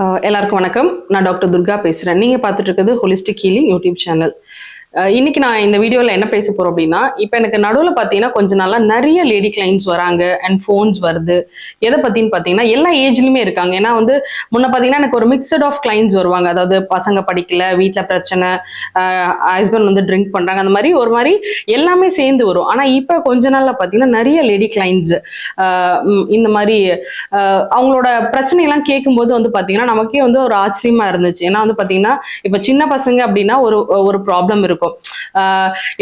எல்லாருக்கும் வணக்கம். நான் டாக்டர் துர்கா பேசுறேன். நீங்க பார்த்துட்டு இருக்கிறது ஹோலிஸ்டிக் ஹீலிங் யூடியூப் சேனல். இன்னைக்கு நான் இந்த வீடியோவில் என்ன பேச போறோம் அப்படின்னா இப்போ எனக்கு நடுவில் பார்த்தீங்கன்னா கொஞ்ச நாளா நிறைய லேடி கிளைண்ட்ஸ் வராங்க அண்ட் ஃபோன்ஸ் வருது. எதை பத்தின்னு பார்த்தீங்கன்னா எல்லா ஏஜ்லயுமே இருக்காங்க. ஏன்னா வந்து முன்ன பார்த்தீங்கன்னா எனக்கு ஒரு மிக்சட் ஆஃப் கிளைண்ட்ஸ் வருவாங்க. அதாவது பசங்க படிக்கல வீட்டில் பிரச்சனை ஹஸ்பண்ட் வந்து ட்ரிங்க் பண்றாங்க. அந்த மாதிரி ஒரு மாதிரி எல்லாமே சேர்ந்து வரும். ஆனா இப்போ கொஞ்ச நாள்ல பார்த்தீங்கன்னா நிறைய லேடி கிளைண்ட்ஸ் இந்த மாதிரி அவங்களோட பிரச்சனையெல்லாம் கேட்கும்போது வந்து பாத்தீங்கன்னா நமக்கே வந்து ஒரு ஆச்சரியமா இருந்துச்சு. ஏன்னா வந்து பாத்தீங்கன்னா இப்ப சின்ன பசங்க அப்படின்னா ஒரு ஒரு ப்ராப்ளம் இருக்கும். இருக்கும்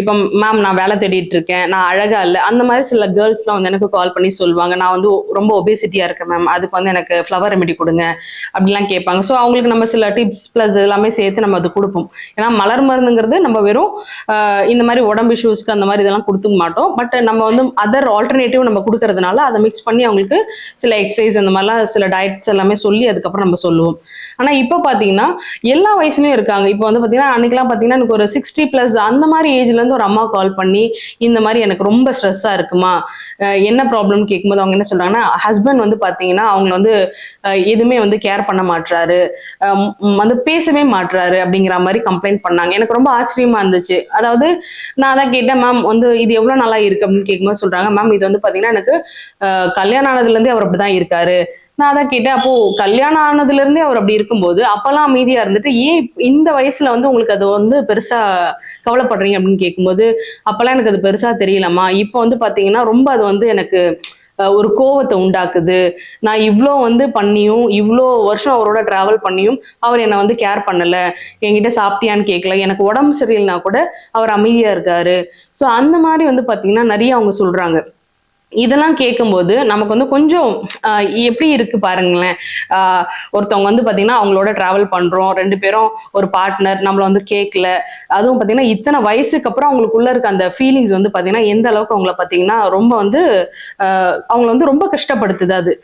இப்போ மேம் நான் வேலை தேடிட்டு இருக்கேன் நான் அழகா இல்லை. அந்த மாதிரி சில கேர்ள்ஸ்லாம் வந்து எனக்கு கால் பண்ணி சொல்லுவாங்க. நான் வந்து ரொம்ப ஒபேசிட்டியா இருக்கேன் மேம் அதுக்கு வந்து எனக்கு ஃப்ளவர் ரெமெடி கொடுங்க. அப்படிலாம் கேட்பாங்க. ஸோ அவங்களுக்கு நம்ம சில டிப்ஸ் ப்ளஸ் எல்லாமே சேர்த்து நம்ம அது கொடுப்போம். ஏன்னா மலர் மருந்துங்கிறது நம்ம வெறும் ஆஹ் இந்த மாதிரி உடம்பு இஷ்யூஸ்க்கு அந்த மாதிரி இதெல்லாம் கொடுத்துக்க மாட்டோம். பட் நம்ம வந்து அதர் ஆல்டர்னேட்டிவ் நம்ம கொடுக்கறதுனால அதை மிக்ஸ் பண்ணி அவங்களுக்கு சில எக்ஸசைஸ் அந்த மாதிரிலாம் சில டயட்ஸ் எல்லாமே சொல்லி அதுக்கப்புறம் நம்ம சொல்லுவோம். ஆனா இப்போ பாத்தீங்கன்னா எல்லா வயசுலயும் இருக்காங்க. இப்போ வந்து பார்த்தீங்கன்னா அன்னைக்கெல்லாம் பாத்தீங்கன்னா எனக்கு ஒரு சிக்ஸ்டி பிளஸ் அந்த மாதிரி ஏஜ்ல இருந்து ஒரு அம்மா கால் பண்ணி இந்த மாதிரி எனக்கு ரொம்ப ஸ்ட்ரெஸ்ஸா இருக்குமா? என்ன ப்ராப்ளம் கேட்கும்போது அவங்க என்ன சொல்றாங்கன்னா ஹஸ்பண்ட் வந்து பாத்தீங்கன்னா அவங்க வந்து எதுவுமே வந்து கேர் பண்ண மாட்றாரு. வந்து பேசவே மாட்றாரு அப்படிங்கிற மாதிரி கம்ப்ளைண்ட் பண்ணாங்க. எனக்கு ரொம்ப ஆச்சரியமா இருந்துச்சு. அதாவது நான் அதான் கேட்டேன் மேம் வந்து இது எவ்வளவு நாளா இருக்கு? அப்படின்னு கேட்கும்போது சொல்றாங்க மேம் இது வந்து பாத்தீங்கன்னா எனக்கு கல்யாணம் ஆனதுல இருந்தே அவர் அப்படிதான் இருக்காரு. நான் அதான் கேட்டேன். அப்போ கல்யாணம் ஆனதுல இருந்தே அவர் அப்படி இருக்கும்போது அப்பெல்லாம் அமைதியா இருந்துட்டு ஏன் இந்த வயசுல வந்து உங்களுக்கு அது வந்து பெருசா கவலைப்படுறீங்க? அப்படின்னு கேட்கும்போது அப்பெல்லாம் எனக்கு அது பெருசா தெரியலம்மா. இப்போ வந்து பாத்தீங்கன்னா ரொம்ப அது வந்து எனக்கு ஒரு கோவத்தை உண்டாக்குது. நான் இவ்வளோ வந்து பண்ணியும் இவ்வளோ வருஷம் அவரோட டிராவல் பண்ணியும் அவர் என்னை வந்து கேர் பண்ணலை. என்கிட்ட சாப்பிட்டியான்னு கேட்கல. எனக்கு உடம்பு சரியில்லைனா கூட அவர் அமைதியாக இருக்காரு. ஸோ அந்த மாதிரி வந்து பார்த்தீங்கன்னா நிறைய அவங்க சொல்கிறாங்க இதெல்லாம் கேட்கும்போது நமக்கு வந்து கொஞ்சம் எப்படி இருக்கு பாருங்களேன். ஆஹ் ஒருத்தவங்க வந்து பாத்தீங்கன்னா அவங்களோட டிராவல் பண்றோம். ரெண்டு பேரும் ஒரு பார்ட்னர் நம்மள வந்து கேட்கல அதுவும் பாத்தீங்கன்னா இத்தனை வயசுக்கு அப்புறம் அவங்களுக்குள்ள இருக்க அந்த ஃபீலிங்ஸ் வந்து பாத்தீங்கன்னா எந்த அளவுக்கு அவங்கள பாத்தீங்கன்னா ரொம்ப வந்து அவங்கள வந்து ரொம்ப கஷ்டப்படுத்துது அது.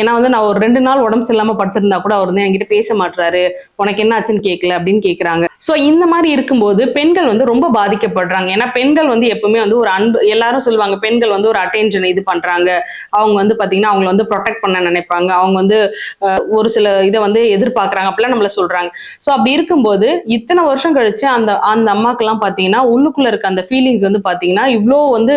ஏன்னா வந்து நான் ஒரு ரெண்டு நாள் உடம்பு சரியில்லாம படுத்திருந்தா கூட அவர் வந்து என்கிட்ட பேச மாட்றாரு. உனக்கு என்ன ஆச்சுன்னு கேட்கல அப்படின்னு கேக்குறாங்க. ஸோ இந்த மாதிரி இருக்கும்போது பெண்கள் வந்து ரொம்ப பாதிக்கப்படுறாங்க. ஏன்னா பெண்கள் வந்து எப்பவுமே வந்து ஒரு அன்பு எல்லாரும் சொல்லுவாங்க பெண்கள் வந்து ஒரு அட்டென்ஷன் இது பண்றாங்க. அவங்க வந்து பாத்தீங்கன்னா அவங்கள வந்து ப்ரொடெக்ட் பண்ண நினைப்பாங்க. அவங்க வந்து ஒரு சில இதை வந்து எதிர்பார்க்கறாங்க. அப்படிலாம் நம்மள சொல்றாங்க. ஸோ அப்படி இருக்கும்போது இத்தனை வருஷம் கழிச்சு அந்த அந்த அம்மாக்கெல்லாம் பாத்தீங்கன்னா உள்ளுக்குள்ள இருக்க அந்த ஃபீலிங்ஸ் வந்து பாத்தீங்கன்னா இவ்வளோ வந்து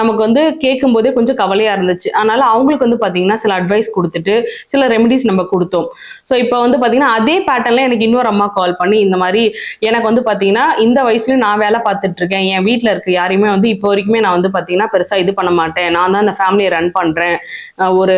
நமக்கு வந்து கேட்கும் போதே கொஞ்சம் கவலையா இருந்துச்சு. அதனால அவங்களுக்கு வந்து பாத்தீங்கன்னா சில அட்வைஸ் கொடுத்துட்டு சில ரெமெடிஸ் நம்ம கொடுத்தோம். ஸோ இப்போ வந்து பாத்தீங்கன்னா அதே பேட்டர்ல எனக்கு இன்னொரு அம்மா கால் பண்ணி இந்த மாதிரி எனக்கு வந்து பாத்தீங்கன்னா இந்த வயசுலயும் நான் வேலை பார்த்துட்டு இருக்கேன். என் வீட்ல இருக்க யாரையுமே வந்து இப்போ வரைக்குமே நான் வந்து பாத்தீங்கன்னா பெருசா இது பண்ண மாட்டேன். நான் தான் அந்த ஃபேமிலியை ரன் பண்றேன். ஒரு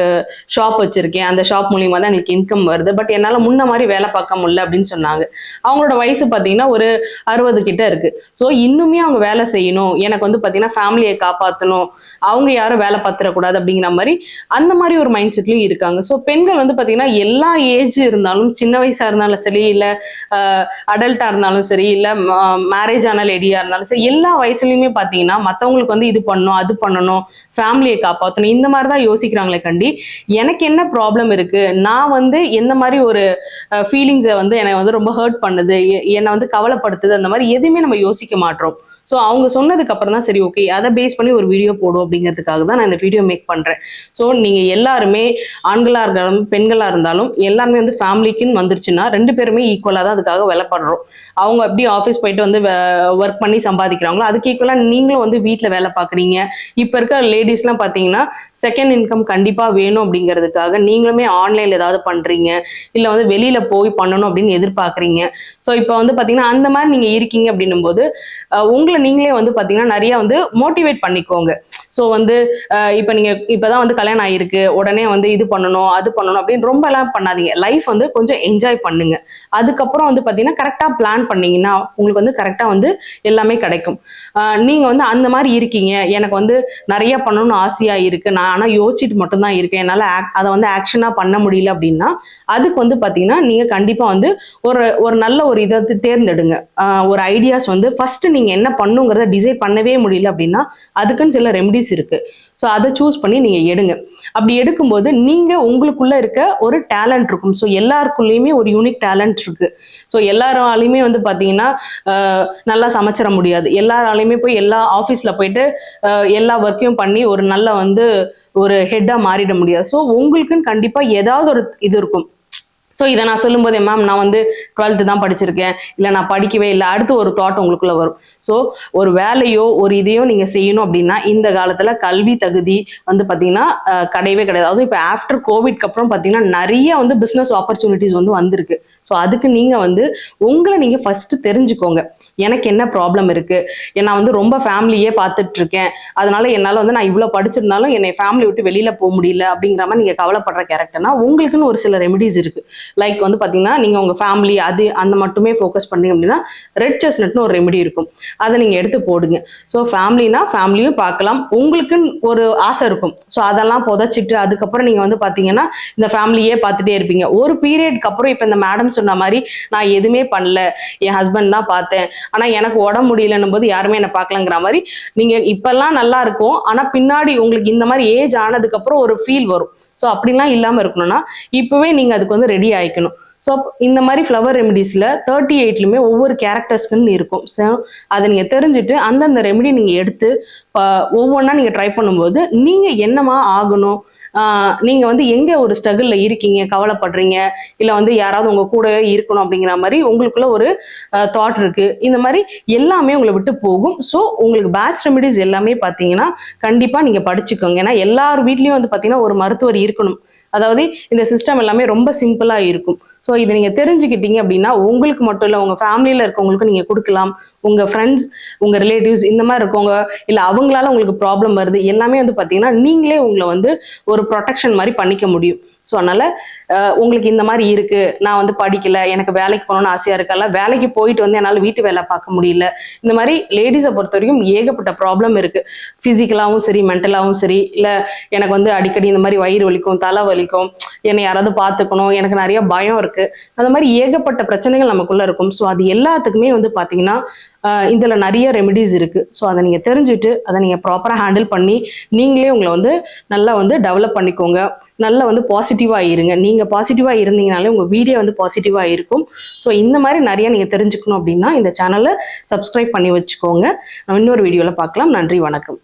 ஷாப் வச்சிருக்கேன். அந்த ஷாப் மூலியமா தான் எனக்கு இன்கம் வருது. பட் என்னால முன்ன மாதிரி வேலை பார்க்க முடியல அப்படின்னு சொன்னாங்க. அவங்களோட வயசு பாத்தீங்கன்னா ஒரு அறுபது கிட்ட இருக்கு. ஸோ இன்னுமே அவங்க வேலை செய்யணும். எனக்கு வந்து பாத்தீங்கன்னா ஃபேமிலியை காப்பாற்றணும் அவங்க யாரும் வேலை பார்த்துடக்கூடாது அப்படிங்கிற மாதிரி அந்த மாதிரி ஒரு மைண்ட் செட்லையும் இருக்காங்க. ஸோ பெண்கள் வந்து பாத்தீங்கன்னா எல்லா ஏஜ் இருந்தாலும் சின்ன வயசா இருந்தாலும் சரி இல்ல அடல்ட்டா இருந்தாலும் சரி இல்லை மேரேஜ் ஆன லேடியாக இருந்தாலும் சரி எல்லா வயசுலையுமே பார்த்தீங்கன்னா மத்தவங்களுக்கு வந்து இது பண்ணணும் அது பண்ணணும் ஃபேமிலியை காப்பாற்றணும் இந்த மாதிரி தான் யோசிக்கிறாங்களே கண்டி. எனக்கு என்ன ப்ராப்ளம் இருக்கு? நான் வந்து எந்த மாதிரி ஒரு ஃபீலிங்ஸை வந்து என்னை வந்து ரொம்ப ஹர்ட் பண்ணுது என்னை வந்து கவலைப்படுத்துது அந்த மாதிரி எதுவுமே நம்ம யோசிக்க மாட்டோம். ஸோ அவங்க சொன்னதுக்கு அப்புறம் தான் சரி ஓகே அதை பேஸ் பண்ணி ஒரு வீடியோ போடும் அப்படிங்கிறதுக்காக தான் நான் இந்த வீடியோ மேக் பண்ணுறேன் ஸோ நீங்கள் எல்லாருமே ஆண்களாக இருந்தாலும் பெண்களாக இருந்தாலும் எல்லாருமே வந்து ஃபேமிலிக்குன்னு வந்துருச்சுன்னா ரெண்டு பேருமே ஈக்குவலாக தான் அதுக்காக வேலைப்படுறோம் அவங்க எப்படி ஆஃபீஸ் போயிட்டு வந்து ஒர்க் பண்ணி சம்பாதிக்கிறாங்களோ அதுக்கு ஈக்குவலாக நீங்களும் வந்து வீட்டில் வேலை பார்க்குறீங்க. இப்போ இருக்க லேடிஸ்லாம் பார்த்தீங்கன்னா செகண்ட் இன்கம் கண்டிப்பாக வேணும் அப்படிங்கிறதுக்காக நீங்களுமே ஆன்லைனில் ஏதாவது பண்ணுறீங்க இல்லை வந்து வெளியில் போய் பண்ணணும் அப்படின்னு எதிர்பார்க்குறீங்க. ஸோ இப்போ வந்து பார்த்தீங்கன்னா அந்த மாதிரி நீங்கள் இருக்கீங்க அப்படின்னும் போது உங்களை உங்களை நீங்களே வந்து பாத்தீங்கன்னா நிறைய வந்து மோட்டிவேட் பண்ணிக்கோங்க. ஸோ வந்து இப்போ நீங்கள் இப்போ தான் வந்து கல்யாணம் ஆகிருக்கு உடனே வந்து இது பண்ணணும் அது பண்ணணும் அப்படின்னு ரொம்ப எல்லாம் பண்ணாதீங்க. லைஃப் வந்து கொஞ்சம் என்ஜாய் பண்ணுங்க. அதுக்கப்புறம் வந்து பார்த்தீங்கன்னா கரெக்டாக பிளான் பண்ணீங்கன்னா உங்களுக்கு வந்து கரெக்டாக வந்து எல்லாமே கிடைக்கும். நீங்கள் நீங்க வந்து அந்த மாதிரி இருக்கீங்க. எனக்கு வந்து நிறைய பண்ணணும்னு ஆசையா இருக்கு. நான் ஆனால் யோசிச்சுட்டு மட்டும்தான் இருக்கேன். என்னால் அதை வந்து ஆக்ஷனாக பண்ண முடியல அப்படின்னா அதுக்கு வந்து பார்த்தீங்கன்னா நீங்க கண்டிப்பாக வந்து ஒரு ஒரு நல்ல ஒரு இதை தேர்ந்தெடுங்க. ஒரு ஐடியாஸ் வந்து ஃபர்ஸ்ட் நீங்க என்ன பண்ணுங்கிறத டிசைட் பண்ணவே முடியல அப்படின்னா அதுக்குன்னு சில ரெமெடிஸ் இருக்கு. ஸோ அதை சூஸ் பண்ணி நீங்க எடுங்க. அப்படி எடுக்கும்போது நீங்க உங்களுக்குள்ள இருக்க ஒரு டேலண்ட் இருக்கும். ஸோ எல்லாருக்குள்ளேயுமே ஒரு யூனிக் டேலண்ட் இருக்கு. ஸோ எல்லாராலையுமே வந்து பார்த்தீங்கன்னா நல்லா சமைச்சிட முடியாது. எல்லாராலையுமே போய் எல்லா ஆஃபீஸில் போயிட்டு எல்லா ஒர்க்கையும் பண்ணி ஒரு நல்ல வந்து ஒரு ஹெட்டாக மாறிட முடியாது. ஸோ உங்களுக்குன்னு கண்டிப்பாக ஏதாவது ஒரு இது இருக்கும். ஸோ இதை நான் சொல்லும்போது மேம் நான் வந்து டுவெல்த்து தான் படிச்சிருக்கேன். இல்லை நான் படிக்கவே இல்லை. அடுத்து ஒரு தாட் உங்களுக்குள்ள வரும். ஸோ ஒரு வேலையோ ஒரு இதையோ நீங்கள் செய்யணும் அப்படின்னா இந்த காலத்தில் கல்வி தகுதி வந்து பார்த்தீங்கன்னா கிடையவே கிடையாது. அதுவும் இப்போ ஆஃப்டர் கோவிட்க்கு அப்புறம் பார்த்தீங்கன்னா நிறைய வந்து பிஸ்னஸ் ஆப்பர்ச்சுனிட்டிஸ் வந்து வந்திருக்கு. ஸோ அதுக்கு நீங்கள் வந்து உங்களை நீங்கள் ஃபஸ்ட்டு தெரிஞ்சுக்கோங்க. எனக்கு என்ன ப்ராப்ளம் இருக்குது நான் வந்து ரொம்ப ஃபேமிலியே பார்த்துட்டு இருக்கேன் அதனால என்னால் வந்து நான் இவ்வளோ படிச்சிருந்தாலும் என்னை ஃபேமிலி விட்டு வெளியில் போக முடியல அப்படிங்கிற மாதிரி நீங்கள் கவலைப்படுற கேரக்டர்னா உங்களுக்குன்னு ஒரு சில ரெமிடிஸ் இருக்குது லைக் வந்து பார்த்தீங்கன்னா நீங்கள் உங்கள் ஃபேமிலி அது அந்த மட்டுமே ஃபோக்கஸ் பண்ணீங்க அப்படின்னா ரெட் செஸ்னட்னு ஒரு ரெமெடி இருக்கும். அதை நீங்கள் எடுத்து போடுங்க. ஸோ ஃபேமிலினா ஃபேமிலியும் பார்க்கலாம். உங்களுக்குன்னு ஒரு ஆசை இருக்கும். ஸோ அதெல்லாம் புதைச்சிட்டு அதுக்கப்புறம் நீங்கள் வந்து பார்த்தீங்கன்னா இந்த ஃபேமிலியே பார்த்துட்டே இருப்பீங்க. ஒரு பீரியட்க்கு அப்புறம் இப்போ இந்த சொன்ன மாதிரி நான் எதுவுமே பண்ணல. என் ஹஸ்பண்ட் தான் பார்த்தேன். ஆனால் எனக்கு உடம்பு முடியலன்னும் போது யாருமே என்னை பார்க்கலங்கிற மாதிரி நீங்கள் இப்பெல்லாம் நல்லா இருக்கும். ஆனால் பின்னாடி உங்களுக்கு இந்த மாதிரி ஏஜ் ஆனதுக்கப்புறம் ஒரு ஃபீல் வரும். ஸோ அப்படிலாம் இல்லாமல் இருக்கணும்னா இப்போவே நீங்கள் அதுக்கு வந்து ரெடி ஆயிக்கணும். ஸோ இந்த மாதிரி ஃப்ளவர் ரெமெடிஸில் தேர்ட்டி எயிட்லுமே ஒவ்வொரு கேரக்டர்ஸ்க்குன்னு இருக்கும். ஸோ அதை நீங்கள் தெரிஞ்சுட்டு அந்தந்த ரெமெடி நீங்கள் எடுத்து ஒவ்வொன்றா நீங்கள் ட்ரை பண்ணும்போது நீங்கள் என்னமா ஆகணும்? நீங்கள் நீங்க வந்து எங்க ஒரு ஸ்ட்ரகிள்ல இருக்கீங்க கவலைப்படுறீங்க? இல்ல வந்து யாராவது உங்க கூடவே இருக்கணும் அப்படிங்கிற மாதிரி உங்களுக்குள்ள ஒரு தாட் இருக்கு. இந்த மாதிரி எல்லாமே உங்களை விட்டு போகும். ஸோ உங்களுக்கு பேட்ச் ரெமெடிஸ் எல்லாமே பார்த்தீங்கன்னா கண்டிப்பா நீங்க படிச்சுக்கோங்க. ஏன்னா எல்லார் வீட்லயும் வந்து பார்த்தீங்கன்னா ஒரு மருத்துவர் இருக்கணும். அதாவது இந்த சிஸ்டம் எல்லாமே ரொம்ப சிம்பிளா இருக்கும். ஸோ இதை நீங்க தெரிஞ்சுக்கிட்டீங்க அப்படின்னா உங்களுக்கு மட்டும் இல்லை உங்க ஃபேமிலியில இருக்கவங்களுக்கு நீங்க கொடுக்கலாம். உங்க ஃப்ரெண்ட்ஸ் உங்க ரிலேட்டிவ்ஸ் இந்த மாதிரி இருக்கவங்க இல்லை அவங்களால உங்களுக்கு ப்ராப்ளம் வருது எல்லாமே வந்து பார்த்தீங்கன்னா நீங்களே உங்களை வந்து ஒரு ப்ரொடெக்ஷன் மாதிரி பண்ணிக்க முடியும். ஸோ அதனால உங்களுக்கு இந்த மாதிரி இருக்கு நான் வந்து படிக்கல எனக்கு வேலைக்கு போகணும்னு ஆசையா இருக்கல வேலைக்கு போயிட்டு வந்து என்னால் வீட்டு வேலை பார்க்க முடியல. இந்த மாதிரி லேடிஸை பொறுத்த வரைக்கும் ஏகப்பட்ட ப்ராப்ளம் இருக்கு. ஃபிசிக்கலாகவும் சரி மென்டலாகவும் சரி இல்லை எனக்கு வந்து அடிக்கடி இந்த மாதிரி வயிறு வலிக்கும் தலை வலிக்கும் என்னை யாராவது பார்த்துக்கணும் எனக்கு நிறைய பயம் இருக்கு. அந்த மாதிரி ஏகப்பட்ட பிரச்சனைகள் நமக்குள்ள இருக்கும். ஸோ அது எல்லாத்துக்குமே வந்து பார்த்தீங்கன்னா இதில் நிறைய ரெமெடிஸ் இருக்கு. ஸோ அதை நீங்கள் தெரிஞ்சுட்டு அதை நீங்கள் ப்ராப்பராக ஹேண்டில் பண்ணி நீங்களே உங்களை வந்து நல்லா வந்து டெவலப் பண்ணிக்கோங்க. நல்லா வந்து பாசிட்டிவாக இருங்க. நீங்க பாசிட்டிவாக இருந்தீங்கனாலே உங்க வீடியோ வந்து பாசிட்டிவா இருக்கும். ஸோ இந்த மாதிரி நிறைய நீங்க தெரிஞ்சுக்கணும் அப்படின்னா இந்த சேனலை சப்ஸ்கிரைப் பண்ணி வச்சுக்கோங்க. நம்ம இன்னொரு வீடியோல பார்க்கலாம். நன்றி வணக்கம்.